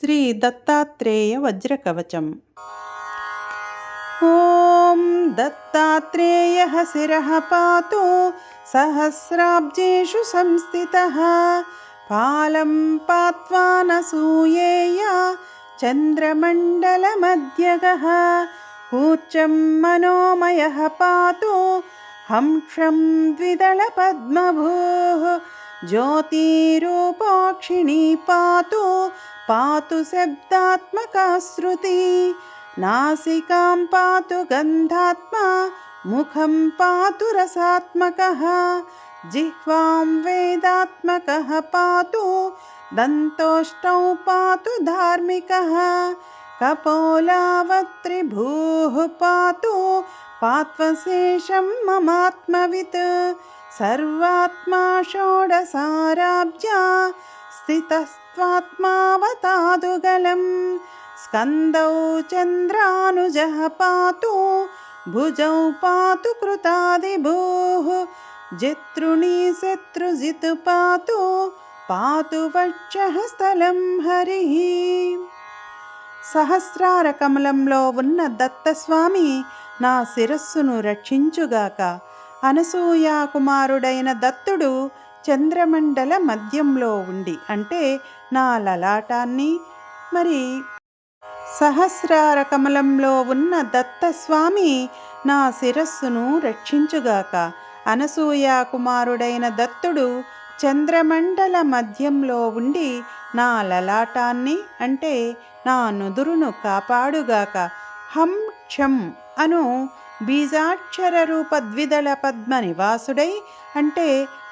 श्रीदत्तात्रेयवज्रकवचम्। ॐ दत्तात्रेयः शिरः पातु सहस्राब्जेषु संस्थितः। पालं पात्वा न सूयेया चन्द्रमण्डलमध्यगः। उच्चं मनोमयः पातु हंक्षं द्विदलपद्मभूः। ज्योतिरूपाक्षिणी पातु पातु शब्दात्मका श्रुति नासिकां पातु गन्धात्मा मुखं पातु रसात्मकः। जिह्वां वेदात्मकः पातु दन्तोष्टौ पातु धार्मिकः। कपोलावत्रिभूः पातु पात्वशेषं ममात्मवित्। सर्वात्मा षोडसाराब्जा स्थितस्त्वात्मावतादुगलं स्कन्दौ चन्द्रानुजः पातु भुजौ पातु कृतादिभूः जितृणी शत्रुजितु पातु పాతు వక్షః స్థలం హరి సహస్రార కమలంలో ఉన్న దత్తస్వామి నా శిరస్సును రక్షించుగాక అనసూయ కుమారుడైన దత్తుడు చంద్రమండల మధ్యంలో ఉండి అంటే నా లలాటాన్ని మరి సహస్రార కమలంలో ఉన్న దత్తస్వామి నా శిరస్సును రక్షించుగాక. అనసూయ కుమారుడైన దత్తుడు చంద్రమండల మధ్యంలో ఉండి నా లలాటాన్ని అంటే నా నుదురును కాపాడుగాక. హం క్షం అను బీజాక్షర రూప ద్విదళ పద్మ నివాసుడై అంటే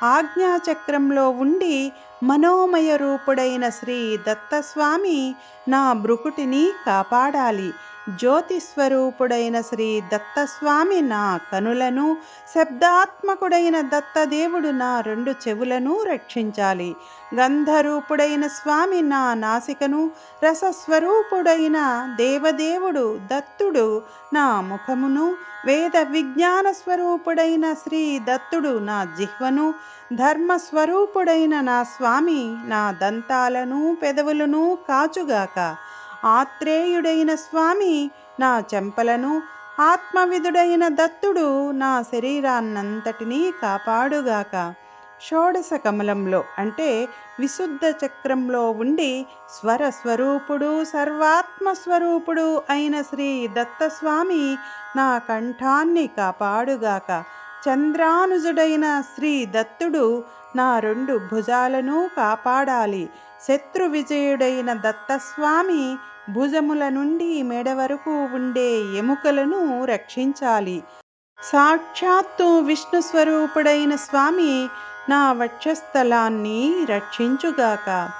ఆజ్ఞాచక్రంలో ఉండి మనోమయ రూపుడైన శ్రీ దత్తస్వామి నా బ్రుకుటిని కాపాడాలి. జ్యోతిస్వరూపుడైన శ్రీ దత్తస్వామి నా కనులను శబ్దాత్మకుడైన దత్తదేవుడు నా రెండు చెవులను రక్షించాలి. గంధరూపుడైన స్వామి నా నాసికను రసస్వరూపుడైన దేవదేవుడు దత్తుడు నా ముఖమును వేద విజ్ఞాన స్వరూపుడైన శ్రీ దత్తుడు నా జిహ్వను ధర్మస్వరూపుడైన నా స్వామి నా దంతాలను పెదవులను కాచుగాక. ఆత్రేయుడైన స్వామి నా చెంపలను ఆత్మవిధుడైన దత్తుడు నా శరీరాన్నంతటినీ కాపాడుగాక. షోడశ కమలంలో అంటే విశుద్ధ చక్రంలో ఉండి స్వర స్వరూపుడు సర్వాత్మ స్వరూపుడు అయిన శ్రీ దత్తస్వామి నా కంఠాన్ని కాపాడుగాక. చంద్రానుజుడైన శ్రీ దత్తుడు నా రెండు భుజాలను కాపాడాలి. శత్రు విజయుడైన దత్తస్వామి భుజముల నుండి మెడ వరకు ఉండే ఎముకలను రక్షించాలి. సాక్షాత్తు విష్ణు స్వరూపుడైన స్వామి నా వక్షస్థలాన్ని రక్షించుగాక.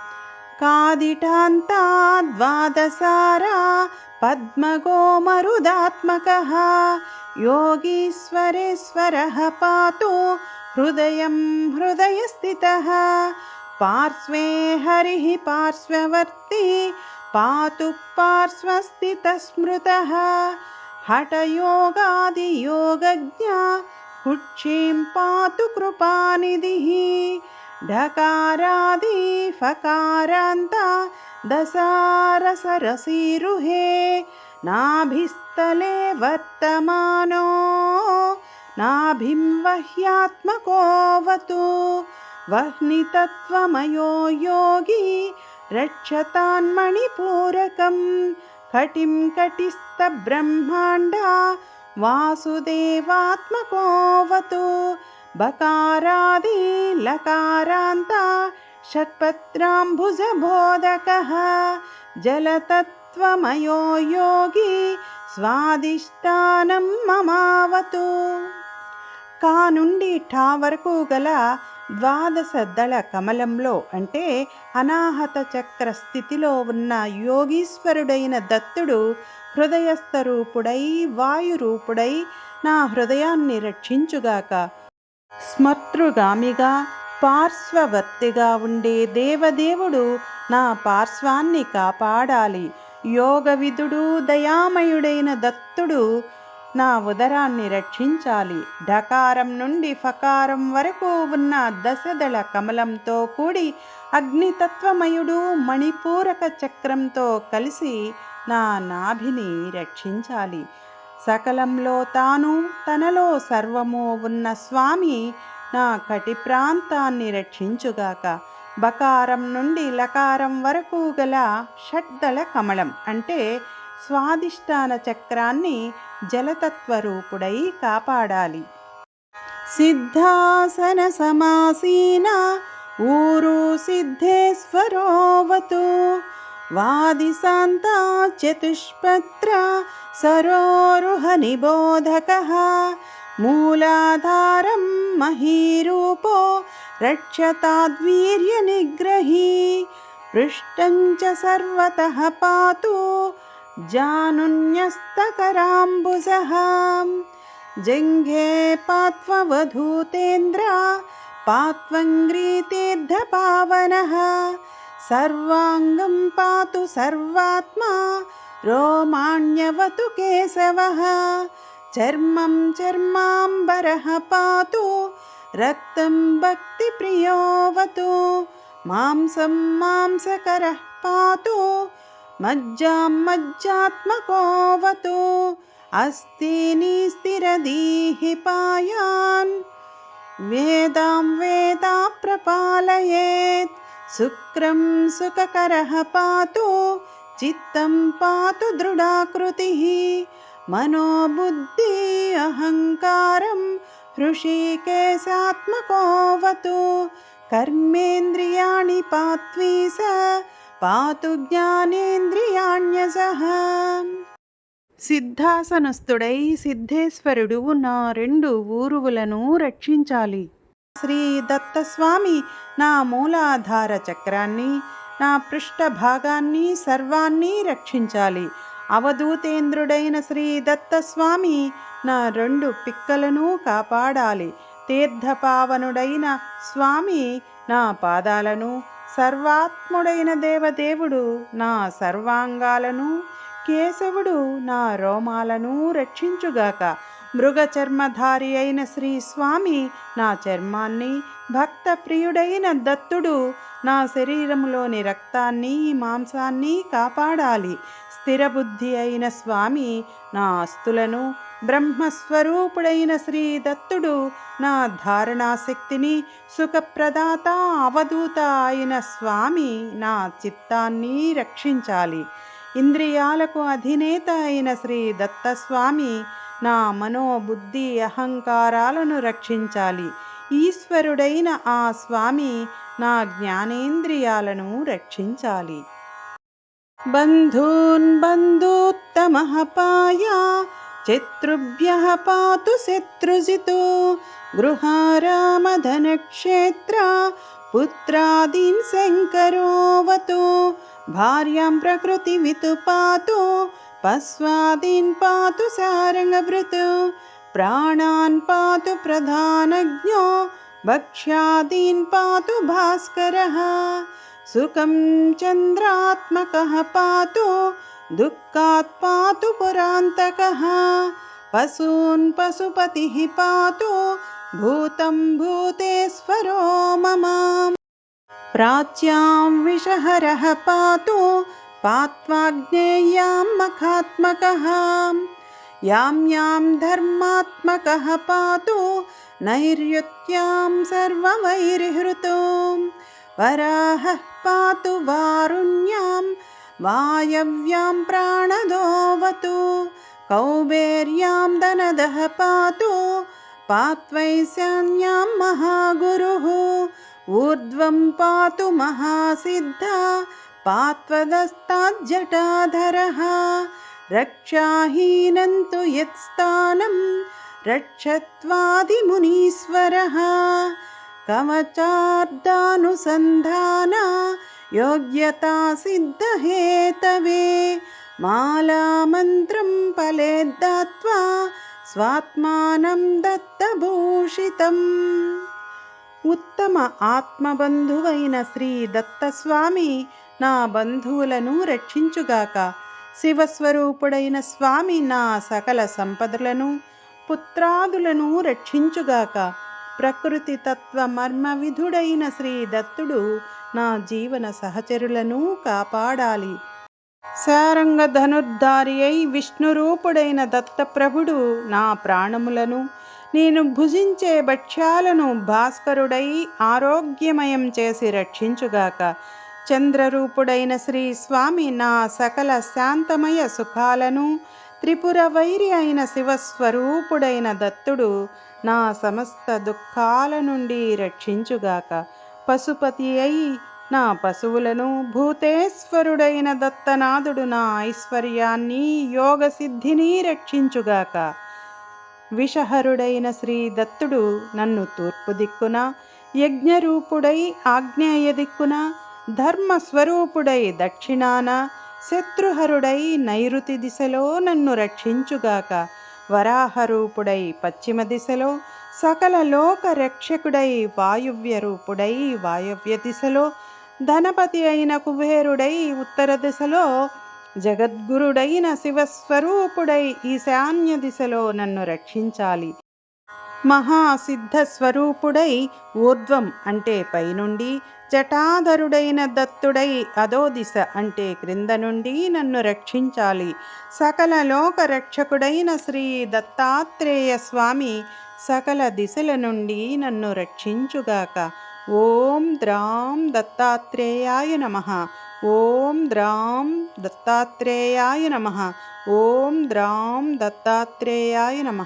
కాదిటాంతా ద్వాదసారా పద్మగోమరుదాత్మక. యోగీశ్వరేశ్వర పాతు हृदयं हृदयस्थितः पार्श्वे हरिः पार्श्ववर्ती पातु पार्श्वस्थितस्मृतः हठयोगादियोगज्ञा कुक्षीं पातु कृपानिधिः। ढकारादिफकारान्ता दशारसरसीरुहे नाभिस्तले वर्तमानो। नाभिं वह्यात्मकोऽवतु वह्नितत्त्वमयो योगी रक्षतान्मणिपूरकं कटिं कटिस्तब्रह्माण्डा वासुदेवात्मकोऽवतु बकारादिलकारान्ता षट्पत्राम्बुजबोधकः जलतत्त्वमयो योगी स्वादिष्टानं ममावतु। కా నుండి ఠా వరకు గల ద్వాదశ దళ కమలంలో అంటే అనాహత చక్ర స్థితిలో ఉన్న యోగీశ్వరుడైన దత్తుడు హృదయస్థరూపుడై వాయురూపుడై నా హృదయాన్ని రక్షించుగాక. స్మర్తృగామిగా పార్శ్వవర్తిగా ఉండే దేవదేవుడు నా పార్శ్వాన్ని కాపాడాలి. యోగవిధుడు దయామయుడైన దత్తుడు నా ఉదరాన్ని రక్షించాలి. ఢకారం నుండి ఫకారం వరకు ఉన్న దశదళ కమలంతో కూడి అగ్నితత్వమయుడు మణిపూరక చక్రంతో కలిసి నా నాభిని రక్షించాలి. సకలంలో తాను తనలో సర్వము ఉన్న స్వామి నా కటి ప్రాంతాన్ని రక్షించుగాక. బకారం నుండి లకారం వరకు గల షడ్దళ కమలం అంటే స్వాదిష్టాన చక్రాన్ని జలతత్వరూపుడై కాపాడాలి సిద్ధాసన సమాసీన ఊరు సిద్ధేశ్వరోవతు వాదిశాంత చతుష్పత్ర సరోరుహ నిబోధక మూలాధారం మహీరూపో रक्षताद्वीर्यनिग्रही पृष्ठं च सर्वतः पातु जानुन्यस्तकराम्बुजः। जिङ्घे पात्ववधूतेन्द्र पात्वङ्ग्रीतीर्थपावनः सर्वाङ्गं पातु सर्वात्मा रोमाण्यवतु केशवः। चर्मं चर्माम्बरः पातु रक्तं भक्तिप्रियोऽवतु मांसं मांसकरः पातु मज्जां मज्जात्मकोऽवतु। अस्तीनि स्थिरदीः पायान्। वेदां वेदा प्रपालयेत्। शुक्रं सुखकरः पातु। चित्तं पातु दृढाकृतिः। मनोबुद्धि अहङ्कारं हृषिकेशात्मकोऽवतु। कर्मेन्द्रियाणि पात्वी स పాతు జ్ఞానేంద్రియాణ్యసహ. సిద్ధాసనస్థుడై సిద్ధేశ్వరుడు నా రెండు ఊరువులను రక్షించాలి. శ్రీ దత్తస్వామి నా మూలాధార చక్రాన్ని నా పృష్ఠభాగాన్ని సర్వాన్ని రక్షించాలి. అవధూతేంద్రుడైన శ్రీ దత్తస్వామి నా రెండు పిక్కలను కాపాడాలి. తీర్థపావనుడైన స్వామి నా పాదాలను సర్వాత్ముడైన దేవదేవుడు నా సర్వాంగాలను కేశవుడు నా రోమాలను రక్షించుగాక. మృగ చర్మధారి అయిన శ్రీ స్వామి నా చర్మాన్ని భక్త ప్రియుడైన దత్తుడు నా శరీరంలోని రక్తాన్ని మాంసాన్ని కాపాడాలి. స్థిరబుద్ధి అయిన స్వామి నా ఆస్తులను బ్రహ్మస్వరూపుడైన శ్రీ దత్తుడు నా ధారణాశక్తిని సుఖప్రదాత అవధూత అయిన స్వామి నా చిత్తాన్ని రక్షించాలి. ఇంద్రియాలకు అధినేత అయిన శ్రీ దత్తస్వామి నా మనోబుద్ధి అహంకారాలను రక్షించాలి. ఈశ్వరుడైన ఆ స్వామి నా జ్ఞానేంద్రియాలను రక్షించాలి. బంధూన్ బంధూత్తమ పాయా शत्रुभ्यः पातु शत्रुजितो। गृहारामधनक्षेत्रा पुत्रादीन् शङ्करोऽवतु। भार्यां प्रकृतिमितु पातु पस्वादीन् पातु सारङ्गभृत्। प्राणान् पातु प्रधानज्ञो भक्ष्यादीन् पातु भास्करः। सुखं चन्द्रात्मकः पातु दुःखात् पातु पुरान्तकः। पशून् पशुपतिः पातु भूतं भूतेश्वरो मम। प्राच्यां विषहरः पातु पात्वाग्नेयां मखात्मकः। यां यां धर्मात्मकः पातु नैर्युत्यां सर्ववैरिहृतो। वराहः पातु वारुण्यां वायव्यां प्राणदोवतु कौबेर्यां दनदः पातु पात्वैशान्यां महागुरुः ऊर्ध्वं पातु महासिद्धा पात्वदस्ताज्जटाधरः। रक्षाहीनं तु यत्स्थानं रक्षत्वादिमुनीश्वरः। कवचार्दानुसन्धाना योग्यता सिद्धहेतवे मालामन्त्रं फलेद्दात्वा స్వాత్మానం దత్తభూషితం ఉత్తమ ఆత్మబంధువైన శ్రీ దత్తస్వామి నా బంధువులను రక్షించుగాక శివస్వరూపుడైన స్వామి నా సకల సంపదలను పుత్రాదులను రక్షించుగాక ప్రకృతి తత్వ మర్మ విధుడైన శ్రీ దత్తుడు నా జీవన సహచరులను కాపాడాలి. సారంగ ధనుర్ధారి అయి విష్ణురూపుడైన దత్తప్రభుడు నా ప్రాణములను నేను భుజించే భక్ష్యాలను భాస్కరుడై ఆరోగ్యమయం చేసి రక్షించుగాక. చంద్రరూపుడైన శ్రీ స్వామి నా సకల శాంతమయ సుఖాలను త్రిపుర వైరి అయిన శివస్వరూపుడైన దత్తుడు నా సమస్త దుఃఖాల నుండి రక్షించుగాక. పశుపతి అయి నా పశువులను భూతేశ్వరుడైన దత్తనాథుడు నా ఐశ్వర్యాన్ని యోగ సిద్ధిని రక్షించుగాక. విషహరుడైన శ్రీ దత్తుడు నన్ను తూర్పు దిక్కున యజ్ఞరూపుడై ఆగ్నేయ దిక్కున ధర్మస్వరూపుడై దక్షిణాన శత్రుహరుడై నైరుతి దిశలో నన్ను రక్షించుగాక. వరాహరూపుడై పశ్చిమ దిశలో సకల లోక రక్షకుడై వాయువ్య రూపుడై వాయవ్య దిశలో ధనపతి అయిన కుబేరుడై ఉత్తర దిశలో జగద్గురుడైన శివస్వరూపుడై ఈశాన్య దిశలో నన్ను రక్షించాలి. మహాసిద్ధ స్వరూపుడై ఊర్ధ్వం అంటే పైనుండి జటాధరుడైన దత్తుడై అదో దిశ అంటే క్రింద నుండి నన్ను రక్షించాలి. సకల లోక రక్షకుడైన శ్రీ దత్తాత్రేయ స్వామి సకల దిశల నుండి నన్ను రక్షించుగాక. ఓం ద్రాం దత్తాత్రేయాయ నమ. ఓం ద్రాం దత్తాత్రేయాయ నమ. ఓం ద్రాం దత్తాత్రేయాయ నమ.